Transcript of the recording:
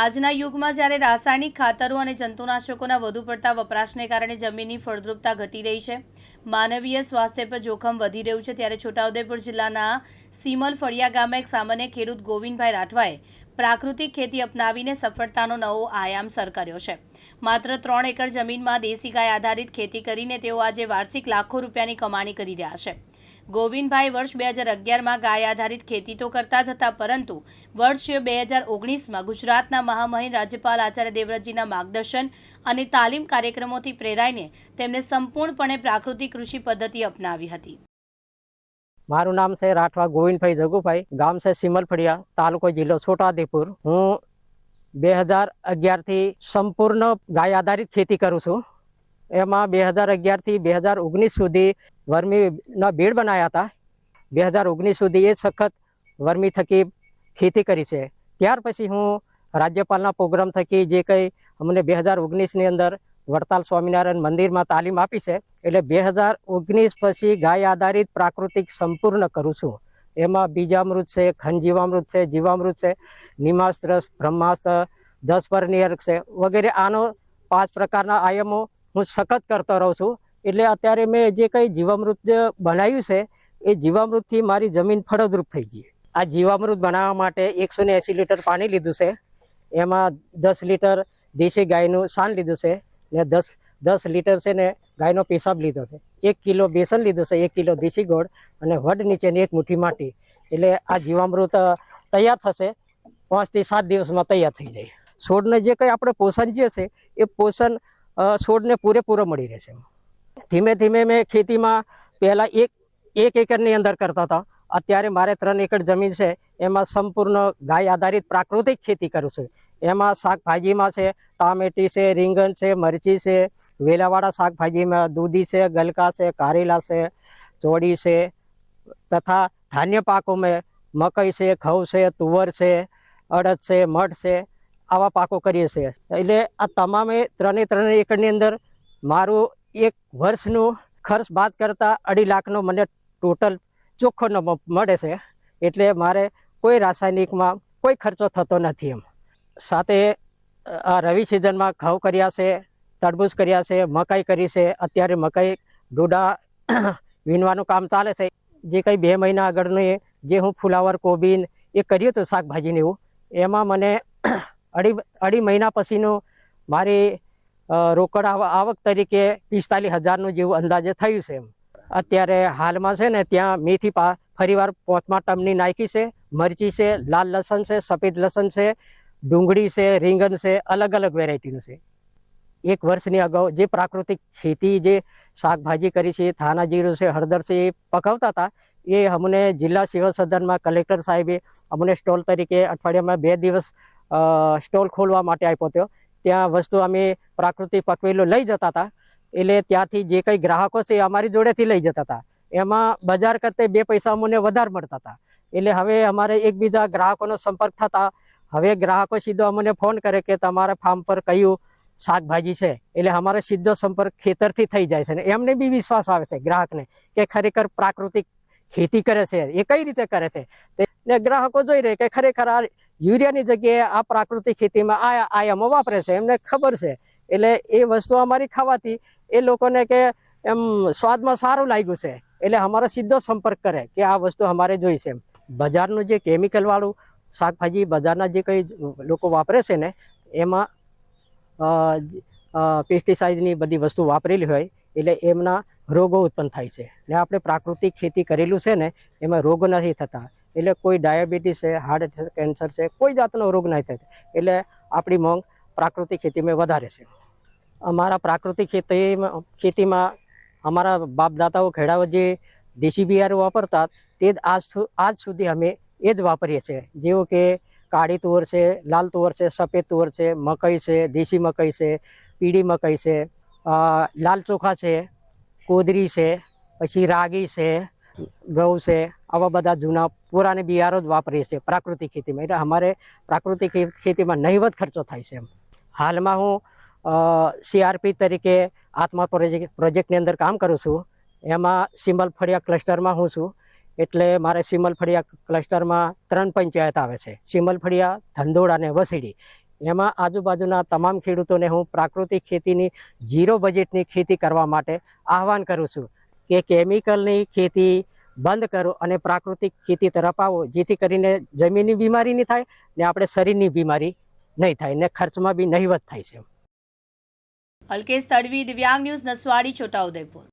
આજના યુગમાં જ્યારે રાસાયણિક ખાતરો અને જંતુનાશકોના વધુ પડતા વપરાશને કારણે જમીનની ફળદ્રુપતા ઘટી રહી છે, માનવીય સ્વાસ્થ્ય પર જોખમ વધી રહ્યું છે, ત્યારે છોટાઉદેપુર જિલ્લાના સીમલ ફળિયા ગામમાં એક સામાન્ય ખેડૂત ગોવિંદભાઈ રાઠવાએ પ્રાકૃતિક ખેતી અપનાવીને સફળતાનો નવો આયામ સર કર્યો છે. માત્ર ત્રણ એકર જમીનમાં દેશી ગાય આધારિત ખેતી કરીને તેઓ આજે વાર્ષિક લાખો રૂપિયાની કમાણી કરી રહ્યા છે. ગોવિંદભાઈ વર્ષ બે હજાર અગિયારમાં ગાય આધારિત ખેતી તો કરતા જ હતા, પરંતુ વર્ષ બે હજાર ઓગણીસમાં ગુજરાતના મહામહિમ રાજ્યપાલ આચાર્ય દેવવ્રતજીના માર્ગદર્શન અને તાલીમ કાર્યક્રમોથી પ્રેરાઈને તેમણે સંપૂર્ણપણે પ્રાકૃતિક કૃષિ પદ્ધતિ અપનાવી હતી. મારું નામ છે રાઠવા ગોવિંદભાઈ જગુભાઈ, ગામ છે સિમલફળિયા, તાલુકો જિલ્લો છોટાઉદેપુર. હું બે હજાર અગિયારથી સંપૂર્ણ ગાય આધારિત ખેતી કરું છું. એમાં બે હજાર અગિયારથી બે હજાર ઓગણીસ સુધી વર્મીના બેડ બનાવ્યા હતા. બે હજાર ઓગણીસ સુધી એ સખત વર્મી થકી ખેતી કરી છે. ત્યાર પછી હું રાજ્યપાલના પ્રોગ્રામ થકી જે કંઈ અમને બે હજાર ઓગણીસની અંદર વડતાલ સ્વામિનારાયણ મંદિરમાં તાલીમ આપી છે, એટલે બે હજાર ઓગણીસ પછી ગાય આધારિત પ્રાકૃતિક સંપૂર્ણ કરું છું. એમાં બીજામૃત છે ખનજીવામૃત છે, જીવામૃત છે નિમાસ્ત્ર બ્રહ્માસ્ત્ર દસ પરનિયર છે વગેરે આનો પાંચ પ્રકારના આયામો હું સખત કરતો રહું છું. એટલે અત્યારે મેં જે કંઈ જીવામૃત બનાવ્યું છે, એ જીવામૃતથી મારી જમીન ફળદ્રુપ થઈ ગઈ. આ જીવામૃત બનાવવા માટે એકસો એંસી લીટર પાણી લીધું છે. એમાં દસ લીટર દેશી ગાયનું સાન લીધું છે ને દસ દસ લીટર છે ને ગાયનો પેશાબ લીધો છે. એક કિલો બેસન લીધું છે, એક કિલો દેશી ગોળ અને વડ નીચેની એક મુઠ્ઠી માટી. એટલે આ જીવામૃત તૈયાર થશે. પાંચથી સાત દિવસમાં તૈયાર થઈ જાય. છોડને જે કંઈ આપણે પોષણ જે છે, એ પોષણ છોડને પૂરેપૂરો મળી રહેશે ધીમે ધીમે મેં ખેતીમાં પહેલાં એક એક એકરની અંદર કરતા હતા. અત્યારે મારે ત્રણ એકર જમીન છે, એમાં સંપૂર્ણ ગાય આધારિત પ્રાકૃતિક ખેતી કરું છું. એમાં શાકભાજીમાં છે, ટામેટી છે, રીંગણ છે, મરચી છે, વેલાવાળા શાકભાજીમાં દૂધી છે, ગલકા છે, કારેલા છે, ચોળી છે, તથા ધાન્ય પાકોમાં મકઈ છે, ઘઉં છે, તુવર છે, અડદ છે, મઠ છે આવા પાકો કરીએ છીએ. એટલે આ તમામે ત્રણે ત્રણે એકરની અંદર મારું એક વર્ષનું ખર્ચ બાદ કરતાં અઢી લાખનો મને ટોટલ ચોખ્ખો મળે છે. એટલે મારે કોઈ રાસાયણિકમાં કોઈ ખર્ચો થતો નથી એમ. સાથે આ રવિ સિઝનમાં ઘઉં કર્યા છે, તરબૂચ કર્યા છે, મકાઈ કરી છે. અત્યારે મકાઈ ડોડા વીણવાનું કામ ચાલે છે. જે કંઈ બે મહિના આગળનું જે હું ફુલાવર, કોબીન એ કર્યું હતું શાકભાજીને એવું, એમાં મને અઢી અઢી મહિના પછીનું મારી રોકડ આવ- આવક તરીકે પિસ્તાલીસ હજારનું જેવું અંદાજે થયું છે એમ. અત્યારે હાલમાં છે ને ત્યાં મેથી પા, ફરીવાર પોચમાં ટમની નાખી છે, મરચી છે, લાલ લસણ છે, સફેદ લસણ છે, ડુંગળી છે, રીંગણ છે, અલગ અલગ વેરાયટીનું છે. એક વર્ષની અગાઉ જે પ્રાકૃતિક ખેતી જે શાકભાજી કરી છે થાના જીરું છે, હળદર છે, એ પકાવતા હતા, એ અમને જિલ્લા સેવા સદનમાં કલેક્ટર સાહેબે અમને સ્ટોલ તરીકે અઠવાડિયામાં બે દિવસ સ્ટોલ ખોલવા માટે આપ્યો હતો. ત્યાં વસ્તુ અમે પ્રાકૃતિક પકવેલો લઈ જતા હતા. એટલે ત્યાંથી જે કંઈ ગ્રાહકો છે એ અમારી જોડેથી લઈ જતા હતા. એમાં બજાર કરતાં બે પૈસા અમને વધારે મળતા હતા. એટલે હવે અમારે એકબીજા ગ્રાહકોનો સંપર્ક થતા. હવે ગ્રાહકો સીધો અમને ફોન કરે કે તમારા ફાર્મ પર કયું શાકભાજી છે. એટલે અમારો સીધો સંપર્ક ખેતરથી થઈ જાય છે. ને એમને બી વિશ્વાસ આવે છે ગ્રાહકને કે ખરેખર પ્રાકૃતિક ખેતી કરે છે. એ કઈ રીતે કરે છે? ને ગ્રાહકો જોઈ રહે કે ખરેખર આ યુરિયાની જગ્યાએ આ પ્રાકૃતિક ખેતીમાં આ આયામો વાપરે છે. એમને ખબર છે. એટલે એ વસ્તુ અમારી ખાવાથી એ લોકોને કે એમ સ્વાદમાં સારું લાગ્યું છે. એટલે અમારો સીધો સંપર્ક કરે કે આ વસ્તુ અમારે જોઈ છે બજારનું જે કેમિકલવાળું શાકભાજી બજારના જે કંઈ લોકો વાપરે છે ને, એમાં પેસ્ટિસાઇડની બધી વસ્તુ વાપરેલી હોય, એટલે એમના રોગો ઉત્પન્ન થાય છે. ને આપણે પ્રાકૃતિક ખેતી કરેલું છે ને, એમાં રોગ નથી થતા. એટલે કોઈ ડાયાબિટીસ છે હાર્ટ કેન્સર છે, કોઈ જાતનો રોગ નહીં થાય. એટલે આપણી માંગ પ્રાકૃતિક ખેતીમાં વધારે છે. અમારા પ્રાકૃતિક ખેતીમાં ખેતીમાં અમારા બાપદાતાઓ ખેડાઓ જે દેશી બિયારો વાપરતા તે જ આજ આજ સુધી અમે એ જ વાપરીએ છીએ. જેવું કે કાળી તુવર છે, લાલ તુવર છે, સફેદ તુવર છે, મકઈ છે, દેશી મકઈ છે, પીળી મકઈ છે લાલ ચોખા છે, કોદરી છે, પછી રાગી છે ઘઉં છે, આવા બધા જૂના પુરાને બિયારો જ વાપરીએ છીએ પ્રાકૃતિક ખેતીમાં. એટલે અમારે પ્રાકૃતિક ખેતીમાં નહીવત ખર્ચો થાય છે હાલમાં હું સીઆરપી તરીકે આત્મા પ્રોજેક્ટ, પ્રોજેક્ટની અંદર કામ કરું છું. એમાં સિમલ ફળિયા ક્લસ્ટરમાં હું છું. એટલે મારે સિમલ ફળિયા ક્લસ્ટરમાં ત્રણ પંચાયત આવે છે. સિમલ ફળિયા, ધંધોળ અને વસીડી. એમાં આજુબાજુના તમામ ખેડૂતોને હું પ્રાકૃતિક ખેતીની, ઝીરો બજેટની ખેતી કરવા માટે આહવાન કરું છું. કે કેમિકલની ખેતી બંધ કરો અને પ્રાકૃતિક ખેતી તરફ આવો, જેથી કરીને જમીનની બીમારી નહીં થાય ને આપણે શરીરની બીમારી નહીં થાય ને ખર્ચમાં બી નહીવત થાય છે અલ્કેશ તડવી, દિવ્યાંગ ન્યૂઝ નસવાડી, છોટાઉદેપુર.